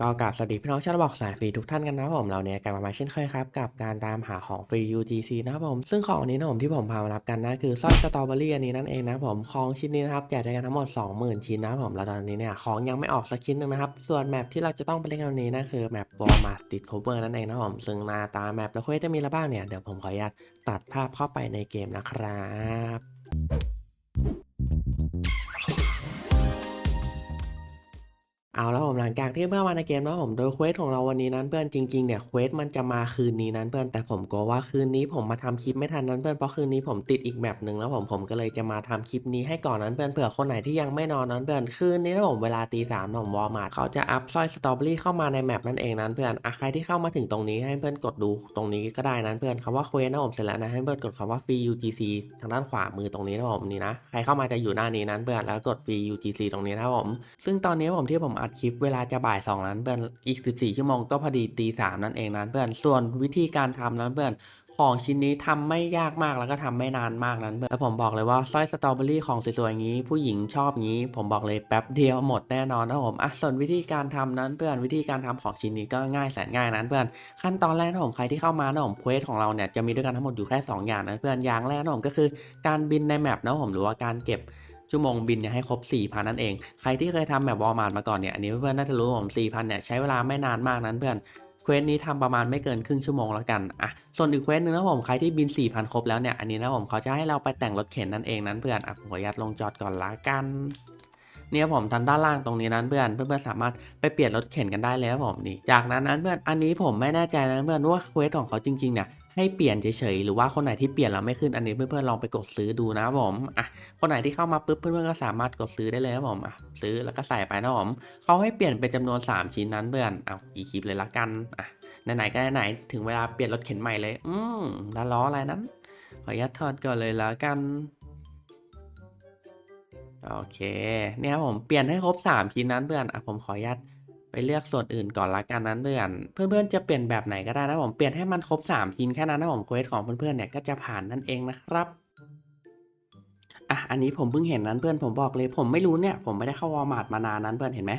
ก็กราบสวัสดีพี่น้องชาวบอกสายฟรีทุกท่านกันนะผมเราเนี่ยกลับมาเช่นเคยครับ กับการตามหาของฟรี UGC นะครับผมซึ่งของอันนี้นะผมที่ผมพามารับกันนะคือสร้อยสตรอเบอรี่อันนี้นั่นเองนะผมของชิ้นนี้นะครับแจกได้กันทั้งหมด 20,000 ชิ้นนะผมแล้วตอนนี้เนี่ยของยังไม่ออกสักชิ้นหนึ่งนะครับ ส่วนแมปที่เราจะต้องไปเล่นกันวันนี้นะคือแมป Walmart Street Cover นั่นเองนะผมซึ่งหน้าตาแมปและเควสจะมีอะไรบ้างเนี่ยเดี๋ยวผมขออนุญาตตัดภาพเข้าไปในเกมนะครับ เอาแล้วผมหลังจากที่เมื่อวานในเกมนะผมโดยเควสของเราวันนี้นั้นเพื่อนจริงๆเนี่ยเควสมันจะมาคืนนี้นั้นเพื่อนแต่ผมกลัวว่าคืนนี้ผมมาทำคลิปไม่ทันนั้นเพื่อนเพราะคืนนี้ผมติดอีกแบบหนึ่งแล้วผมผมก็เลยจะมาทำคลิปนี้ให้ก่อนนั้นเพื่อนเผื่อคนไหนที่ยังไม่นอนนั้นเพื่อนคืนนี้นะผมเวลาตีสามผมวอลมาร์ทเขาจะอัพสร้อยสตรอเบอรี่เข้ามาในแมปนั่นเองนั้นเพื่อนอะใครที่เข้ามาถึงตรงนี้ให้เพื่อนกดดูตรงนี้ก็ได้นั้นเพื่อนคำว่าเควสนะผมเสร็จแล้วนะให้เพื่อนกดคำว่าฟรี UGC ทางด้านขวามือตรงนี้นะผมนี่นะใครเข้ามาจะอยู่หน้านี้นั้นเพื่อนแล้วกดฟรี UGC ตรงนี้นะผมซึ่งตอนนี้ผมที่ผมอัดคลิปเวลาจะบ่าย2นั้นเพื่อนอีก 14 ชั่วโมงก็พอดีตีสามนั่นเองนั้นเพื่อนส่วนวิธีการทำนั้นเพื่อนของชิ้นนี้ทำไม่ยากมากแล้วก็ทำไม่นานมากนั้นเพื่อนแล้วผมบอกเลยว่าสร้อยสตรอเบอรี่ของสวยๆอย่างนี้ ผู้หญิงชอบงี้ ผมบอกเลยแป๊บเดียวหมดแน่นอนนะผมอะส่วนวิธีการทำนั้นเพื่อนวิธีการทำของชิ้นนี้ก็ง่ายแสนง่ายนั้นเพื่อนขั้นตอนแรกนะผมใครที่เข้ามานะผมเควสของเราเนี่ยจะมีด้วยกันทั้งหมดอยู่แค่ 2 อย่างนะเพื่อนอย่างแรกนะผมก็คือการบินในแมปนะผมหรือว่าการเก็บ ชั่วโมงบินเนี่ยให้ครบ 4,000 นั่นเอง ใครที่เคยทำแบบวอลมาร์ทมาก่อนเนี่ย อันนี้เพื่อนๆน่าจะรู้ผม4,000 เนี่ย ใช้เวลาไม่นานมากนั้นเพื่อนเควสนี้ทำประมาณไม่เกินครึ่งชั่วโมงแล้วกัน อะ ส่วนอีกเควสหนึงนะผมใครที่บิน 4,000 ครบแล้วเนี่ย อันนี้นะผมเขาจะให้เราไปแต่งรถเข็นนั่นเองนั้นเพื่อน อะผมขออนุญาตลงจอดก่อนละกัน เนี่ยผมทันด้านล่างตรงนี้นั้นเพื่อนเพื่อนๆสามารถไปเปลี่ยนรถเข็นกันได้เลยครับผมนี่จากนั้นนั้นเพื่อนอันนี้ผมไม่แน่ใจนะเพื่อนว่าเควสของเขาจริงๆเนี่ยให้เปลี่ยนเฉยๆ หรือว่าคนไหนที่เปลี่ยนแล้วไม่ขึ้นอันนี้เพื่อนๆลองไปกดซื้อดูนะครับผมอะคนไหนที่เข้ามาปุ๊บเพื่อนๆก็สามารถกดซื้อได้เลยครับผมอะซื้อแล้วก็ใส่ไปนะผมเขาให้เปลี่ยนเป็นจำนวน 3 ชิ้นนั้นเพื่อนเอาอีกคลิปเลยละกันอะไหนๆก็ไหนๆถึงเวลาเปลี่ยนรถเข็นใหม่เลย อืมด้านล้ออะไรนั้นขออนุญาตถอดก่อนเลยละกัน โอเค เนี่ยครับผมเปลี่ยนให้ครบ 3 ชิ้นนั้นเพื่อนอะผมขออนุญาตไปเลือกส่วนอื่นก่อนละกันนั้นเพื่อนเพื่อนๆจะเปลี่ยนแบบไหนก็ได้นะผมเปลี่ยนให้มันครบ 3 ชิ้นแค่นั้นนะผมเควสของเพื่อนๆเนี่ยก็จะผ่านนั่นเองนะครับอะอันนี้ผมเพิ่งเห็นนั้นเพื่อนผมบอกเลย ผมไม่รู้เนี่ยผมไม่ได้เข้าวอลมาร์ทมานานนั้นเพื่อนเห็นไหม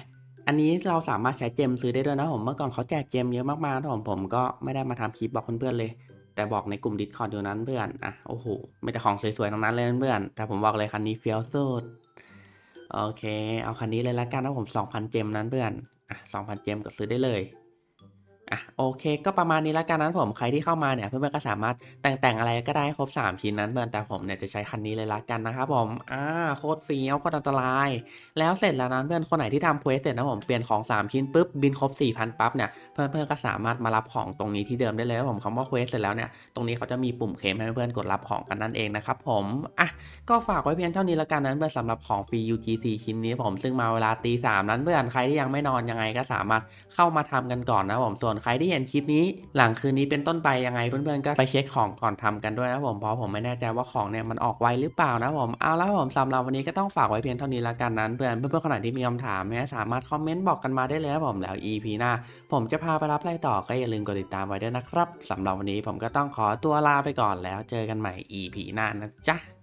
อันนี้เราสามารถใช้เจมซื้อได้ด้วยนะผมเมื่อก่อนเขาแจกเจมเยอะมากๆนะผมผมก็ไม่ได้มาทำคลิปบอกเพื่อนๆเลย แต่บอกในกลุ่ม Discord อยู่นั้นเพื่อนอะโอ้โหไม่แต่ของสวยๆตรงนั้นเลยนะเพื่อน แต่ผมบอกเลยคันนี้เฟี้ยวสุดโอเค เอาคันนี้เลยละกันนะผม 2,000 เจมนั้นเพื่อนอะ2,000 เจมก็ซื้อได้เลย อะโอเค ก็ประมาณนี้แล้วกันนั้นผมใครที่เข้ามาเนี่ยเพื่อนๆก็สามารถแต่งแต่งอะไรก็ได้ครบ 3 ชิ้นนั้นเพื่อนแต่ผมเนี่ยจะใช้คันนี้เลยละกันนะครับผมอ่าโคตรเฟี้ยวโคตรอันตราย แล้วเสร็จแล้วนั้นเพื่อนคนไหนที่ทำเควสเสร็จนะผมเปลี่ยนของ 3 ชิ้นปุ๊บบินครบ 4,000ปั๊บเนี่ยเพื่อนๆก็สามารถมารับของตรงนี้ที่เดิมได้เลยผมคำว่าเควสเสร็จแล้วเนี่ยตรงนี้เขาจะมีปุ่มเคมให้เพื่อนกดรับของกันนั่นเองนะครับผมอะก็ฝากไว้เพียงเท่านี้ล้วกันนั้นเพื่อนสำหรับของฟรี UGC ชิ้นนี้ผมซึ่งมาเวลาตีสามนั้นเพื่อนใครที่ยังไม่นอนยังไงก็สามารถเข้ามาทำกันก่อนนะผมส่วนใครที่เห็นคลิปนี้ หลังคืนนี้เป็นต้นไปยังไงเพื่อนๆก็ไปเช็คของก่อนทำกันด้วยนะผมเพราะผมไม่แน่ใจว่าของเนี่ยมันออกไวหรือเปล่านะผมเอาแล้วผมสำหรับวันนี้ก็ต้องฝากไว้เพียงเท่านี้ละกันนั้นเพื่อนเพื่อนๆคนไหนที่มีคำถามเนี่ยสามารถคอมเมนต์บอกกันมาได้เลยครับผมแล้ว EP หน้า ผมจะพาไปรับอะไรต่อก็อย่าลืมกดติดตามไว้ด้วยนะครับสำหรับวันนี้ผมก็ต้องขอตัวลาไปก่อนแล้วเจอกันใหม่ EP หน้านะจ๊ะ